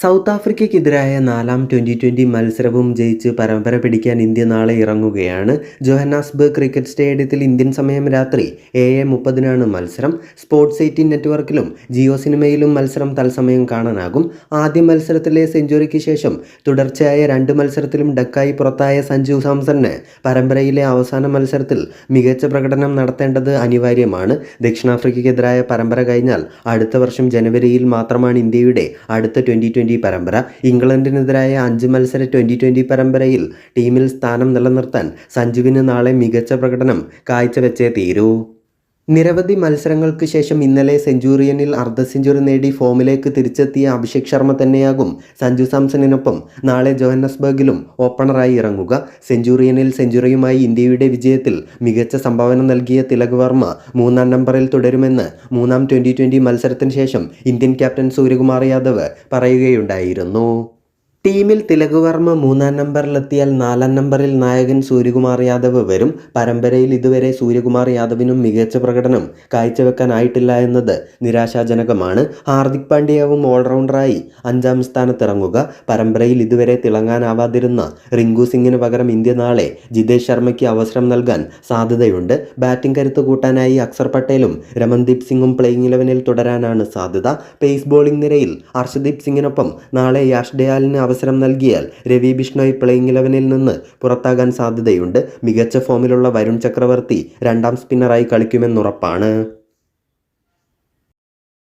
South ആഫ്രിക്കയ്ക്കെതിരായ നാലാം twenty twenty മത്സരവും ജയിച്ച് പരമ്പര പിടിക്കാൻ ഇന്ത്യ നാളെ ഇറങ്ങുകയാണ്. ജോഹന്നാസ്ബർഗ് ക്രിക്കറ്റ് സ്റ്റേഡിയത്തിൽ ഇന്ത്യൻ സമയം രാത്രി ഏഴ് മുപ്പതിനാണ് മത്സരം. സ്പോർട്സ് എയ്റ്റീൻ നെറ്റ്വർക്കിലും ജിയോ സിനിമയിലും മത്സരം തത്സമയം കാണാനാകും. ആദ്യ മത്സരത്തിലെ സെഞ്ചുറിക്ക് ശേഷം തുടർച്ചയായ രണ്ട് മത്സരത്തിലും ഡക്കായി പുറത്തായ സഞ്ജു സാംസണിന് പരമ്പരയിലെ അവസാന മത്സരത്തിൽ മികച്ച പ്രകടനം നടത്തേണ്ടത് അനിവാര്യമാണ്. ദക്ഷിണാഫ്രിക്കയ്ക്കെതിരായ പരമ്പര കഴിഞ്ഞാൽ അടുത്ത വർഷം ജനുവരിയിൽ മാത്രമാണ് ഇന്ത്യയുടെ അടുത്ത ട്വന്റി ട്വന്റി പരമ്പര. ഇംഗ്ലണ്ടിനെതിരായ അഞ്ച് മത്സര ട്വന്റി ട്വന്റി പരമ്പരയിൽ ടീമിൽ സ്ഥാനം നിലനിർത്താൻ സഞ്ജുവിന് നാളെ മികച്ച പ്രകടനം കാഴ്ചവെച്ചേ തീരൂ. നിരവധി മത്സരങ്ങൾക്ക് ശേഷം ഇന്നലെ സെഞ്ചുറിയനിൽ അർദ്ധ സെഞ്ചുറി നേടി ഫോമിലേക്ക് തിരിച്ചെത്തിയ അഭിഷേക് ശർമ്മ തന്നെയാകും സഞ്ജു സാംസണിനൊപ്പം. നാളെ ജോഹന്നസ്ബർഗിലും ഓപ്പണറായി ഇറങ്ങുക. സെഞ്ചുറിയനിൽ സെഞ്ചുറിയുമായി ഇന്ത്യയുടെ വിജയത്തിൽ മികച്ച സംഭാവന നൽകിയ തിലക് വർമ്മ മൂന്നാം നമ്പറിൽ തുടരുമെന്ന് മൂന്നാം ട്വന്റി ട്വന്റി മത്സരത്തിന് ശേഷം ഇന്ത്യൻ ക്യാപ്റ്റൻ സൂര്യകുമാർ യാദവ് പറയുകയുണ്ടായിരുന്നു. ടീമിൽ തിലകവർമ്മ മൂന്നാം നമ്പറിലെത്തിയാൽ നാലാം നമ്പറിൽ നായകൻ സൂര്യകുമാർ യാദവ് വരും. പരമ്പരയിൽ ഇതുവരെ സൂര്യകുമാർ യാദവിനും മികച്ച പ്രകടനം കാഴ്ചവെക്കാനായിട്ടില്ല എന്നത് നിരാശാജനകമാണ്. ഹാർദിക് പാണ്ഡ്യവും ഓൾറൗണ്ടറായി അഞ്ചാം സ്ഥാനത്തിറങ്ങുക. പരമ്പരയിൽ ഇതുവരെ തിളങ്ങാനാവാതിരുന്ന റിങ്കു സിംഗിന് പകരം ഇന്ത്യ നാളെ ജിതേഷ് ശർമ്മയ്ക്ക് അവസരം നൽകാൻ സാധ്യതയുണ്ട്. ബാറ്റിംഗ് കരുത്ത് കൂട്ടാനായി അക്സർ പട്ടേലും രമൺദീപ് സിംഗും പ്ലേയിങ് ഇലവനിൽ തുടരാനാണ് സാധ്യത. പേസ് ബോളിംഗ് നിരയിൽ ഹർഷദീപ് സിംഗിനൊപ്പം നാളെ യാഷ് ഡയാലിന് അവസരം നൽകിയാൽ രവി ബിഷ്ണോയ് പ്ലേയിങ് ഇലവനിൽ നിന്ന് പുറത്താകാൻ സാധ്യതയുണ്ട്. മികച്ച ഫോമിലുള്ള വരുൺ ചക്രവർത്തി രണ്ടാം സ്പിന്നറായി കളിക്കുമെന്നുറപ്പാണ്.